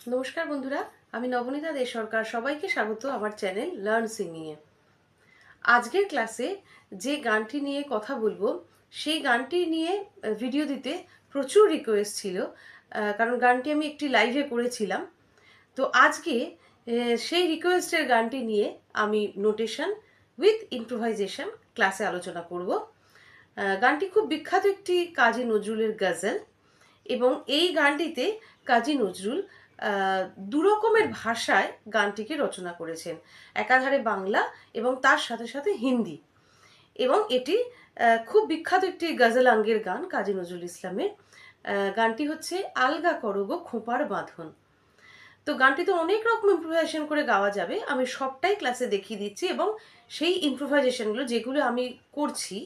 নমস্কার বন্ধুরা, আমি নবনীতা দে সরকার। সবাইকে স্বাগত আমার চ্যানেল লার্ন সিঙ্গিংয়ে আজকের ক্লাসে যে গানটি নিয়ে কথা বলব, সেই গানটি নিয়ে ভিডিও দিতে প্রচুর রিকোয়েস্ট ছিল কারণ গানটি আমি একটি লাইভে করেছিলাম। তো আজকে সেই রিকোয়েস্টের গানটি নিয়ে আমি নোটেশন উইথ ইম্প্রোভাইজেশন ক্লাসে আলোচনা করব। গানটি খুব বিখ্যাত একটি কাজী নজরুলের গজল এবং এই গানটিতে কাজী নজরুল আহ, দু রকমের ভাষায় গানটিকে রচনা করেছেন। একাধারে বাংলা এবং তার সাথে সাথে হিন্দি। এবং এটি খুব বিখ্যাত একটি গজলাঙ্গের গান কাজী নজরুল ইসলামের। গানটি হচ্ছে আলগা করগো খোঁপার বাঁধন। তো গানটিতে অনেক রকম ইম্প্রোভাইজেশন করে গাওয়া যাবে। আমি সবটাই ক্লাসে দেখিয়ে দিচ্ছি এবং সেই ইম্প্রোভাইজেশনগুলো যেগুলো আমি করছি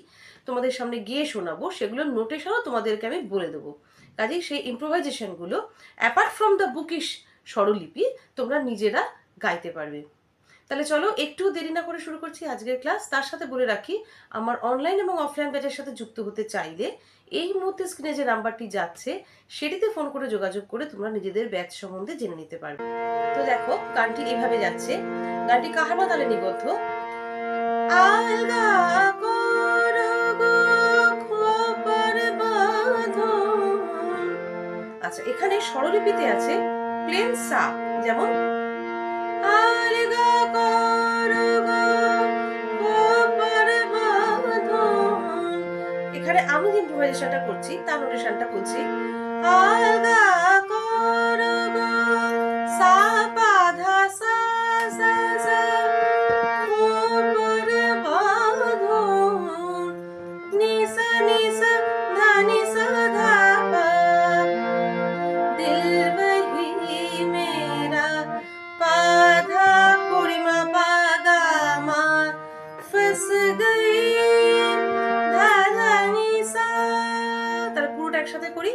তোমাদের সামনে গিয়ে শোনাবো সেগুলোর নোটেশনও তোমাদেরকে আমি বলে দেবো। কাজেই সেই ইম্প্রোভাইজেশনগুলো অ্যাপার্ট ফ্রম দ্য বুকিশ স্বরলিপি, তোমরা নিজেরা গাইতে পারবে। তাহলে চলো একটু দেরি না করে শুরু করছি আজকের ক্লাস তার সাথে বলে রাখি, আমার অনলাইন এবং অফলাইন ব্যাচের সাথে যুক্ত হতে চাইলে, এই মুহূর্তে স্ক্রিনে যে নাম্বারটি যাচ্ছে, সেটিতে ফোন করে যোগাযোগ করে তোমরা নিজেদের ব্যাচ সম্বন্ধে জেনে নিতে পারবে। তো দেখো, গানটি এভাবে যাচ্ছে। গানটি কাহারবা তালে নিবদ্ধ? আলগা আচ্ছা এখানে স্বরলিপিতে আছে প্লেন সা যেমন। এখানে আমি যে ইম্প্রোভাইজেশনটা করছি, তার নোটেশনটা করছি আলগা একসাথে করি।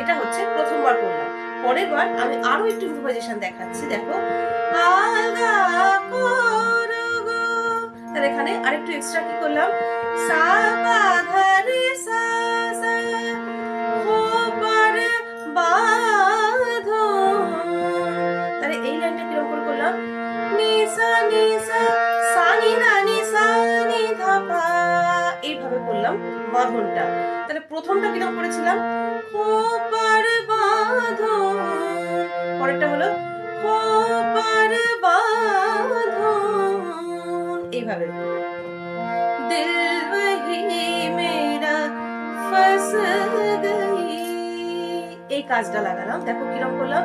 এটা হচ্ছে প্রথমবার করলাম। পরের বার আমি আরও একটু ইম্প্রোভাইজেশন দেখাচ্ছি, দেখো। তাহলে এখানে আরেকটু এক্সট্রা কি করলাম? সা সা বাঁধনটা। তাহলে প্রথমটা কীরকম করেছিলাম? বাঁধন। পরেরটা হলো, খোপার বাঁধন। এইভাবে। মেরা এই কাজটা লাগালাম। দেখো কিরম করলাম।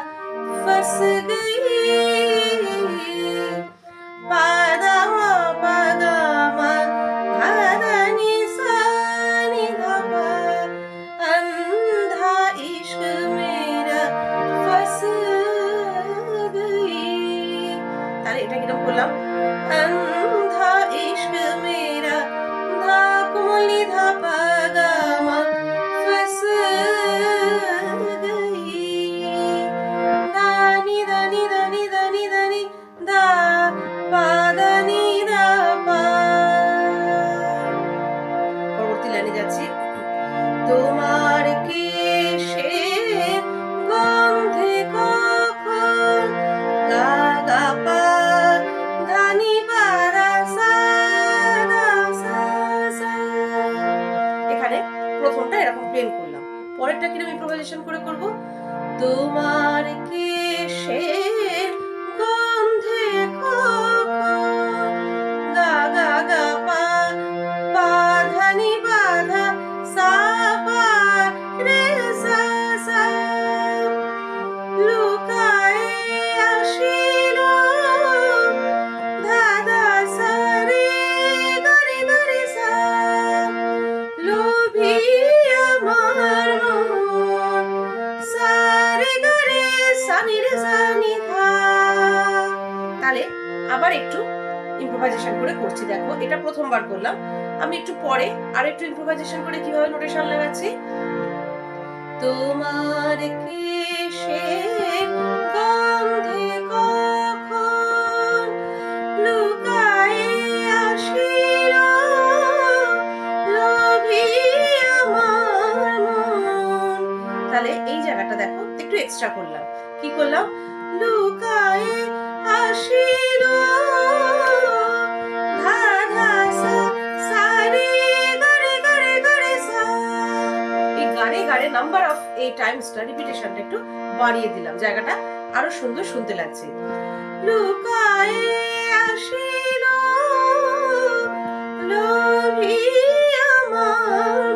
फंस गई पादामा ফোরটা এরকম প্লেন করলাম। পরেরটা কীরকম ইম্প্রোভাইজেশন করে করব। তোমার কে সে আবার একটু ইম্প্রোভাইজেশন করে করছি, দেখো। এটা প্রথমবার করলাম। আমি একটু পরে আর একটু ইম্প্রোভাইজেশন করে কীভাবে নোটেশন লাগাচ্ছি? তোমার তাহলে এই জায়গাটা দেখো, একটু এক্সট্রা করলাম। কি করলাম? লুকায়ে নাম্বার অফ এই টাইমসটা রিপিটেশনটা একটু বাড়িয়ে দিলাম। জায়গাটা আরও সুন্দর শুনতে লাগছে। লুকায়ে আসিল, লোভী আমার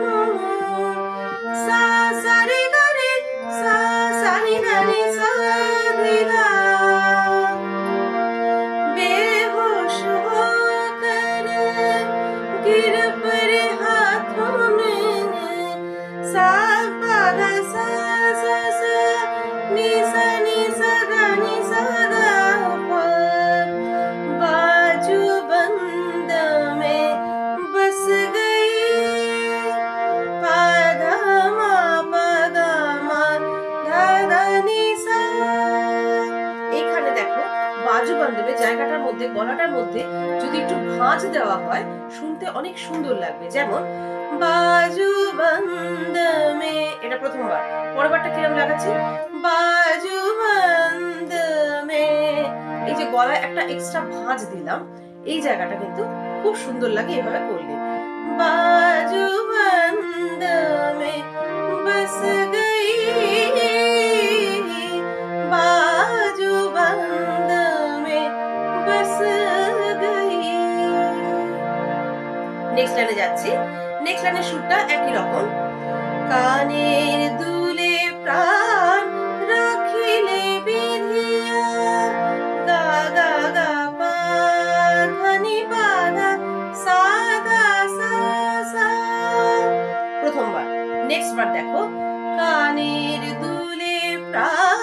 বান্ধবে জায়গাটার মধ্যে, গলাটার মধ্যে যদি একটু ভাঁজ দেওয়া হয়, শুনতে অনেক সুন্দর লাগবে। যেমন, বাজু বন্দমে এটা প্রথমবার। পরেরবারটা কিরম লাগাচ্ছি? বাজু বন্দমে এই যে গলায় একটা এক্সট্রা ভাঁজ দিলাম, এই জায়গাটা কিন্তু খুব সুন্দর লাগে এভাবে করলে। বাজু বন্দমে, বস গে নেক্সট লাইনে যাচ্ছি। নেক্সট লাইনের সুরটা একই রকম। কানের দুলে প্রাণ রাখিলে গা গা সা প্রথমবার। নেক্সট বার দেখো। কানের দুলে প্রাণ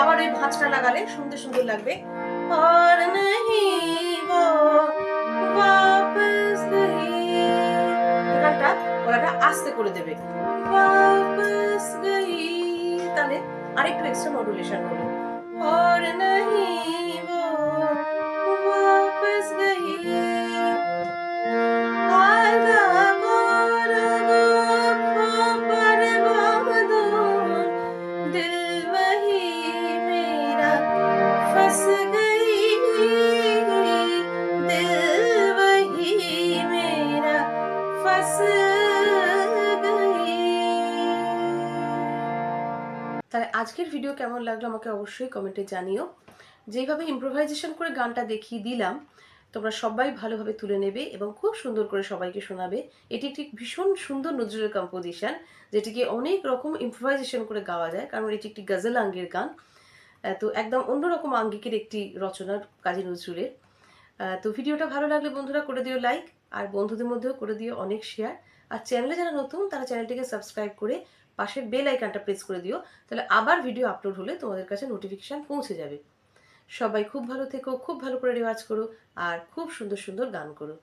আবার ওই ভাঁজটা লাগালে শুনতে সুন্দর লাগবে और नहीं वो वापस गई এখানটা গলাটা আস্তে করে দেবে वापस गई তাহলে আরেকটু এক্সট্রা মডুলেশন করো और नहीं তাহলে আজকের ভিডিও কেমন লাগল আমাকে অবশ্যই কমেন্টে জানিও। যেইভাবে ইম্প্রোভাইজেশন করে গানটা দেখিয়ে দিলাম, তোমরা সবাই ভালোভাবে তুলে নেবে এবং খুব সুন্দর করে সবাইকে শোনাবে। এটি একটি ভীষণ সুন্দর নজরুলের কম্পোজিশন যেটিকে অনেক রকম ইম্প্রোভাইজেশন করে গাওয়া যায়, কারণ এটি একটি গজল আঙ্গের গান। তো একদম অন্যরকম আঙ্গিকের একটি রচনার কাজী নজরুলের। তো ভিডিওটা ভালো লাগলে বন্ধুরা করে দিও লাইক আর বন্ধুদের মধ্যেও করে দিও অনেক শেয়ার আর চ্যানেলে যারা নতুন, তারা চ্যানেলটিকে সাবস্ক্রাইব করে পাশের বেল আইকনটা প্রেস করে দিও, তাহলে আবার ভিডিও আপলোড হলে তোমাদের কাছে নোটিফিকেশান পৌঁছে যাবে। সবাই খুব ভালো থেকো, খুব ভালো করে রেওয়াজ করো, আর খুব সুন্দর সুন্দর গান করো।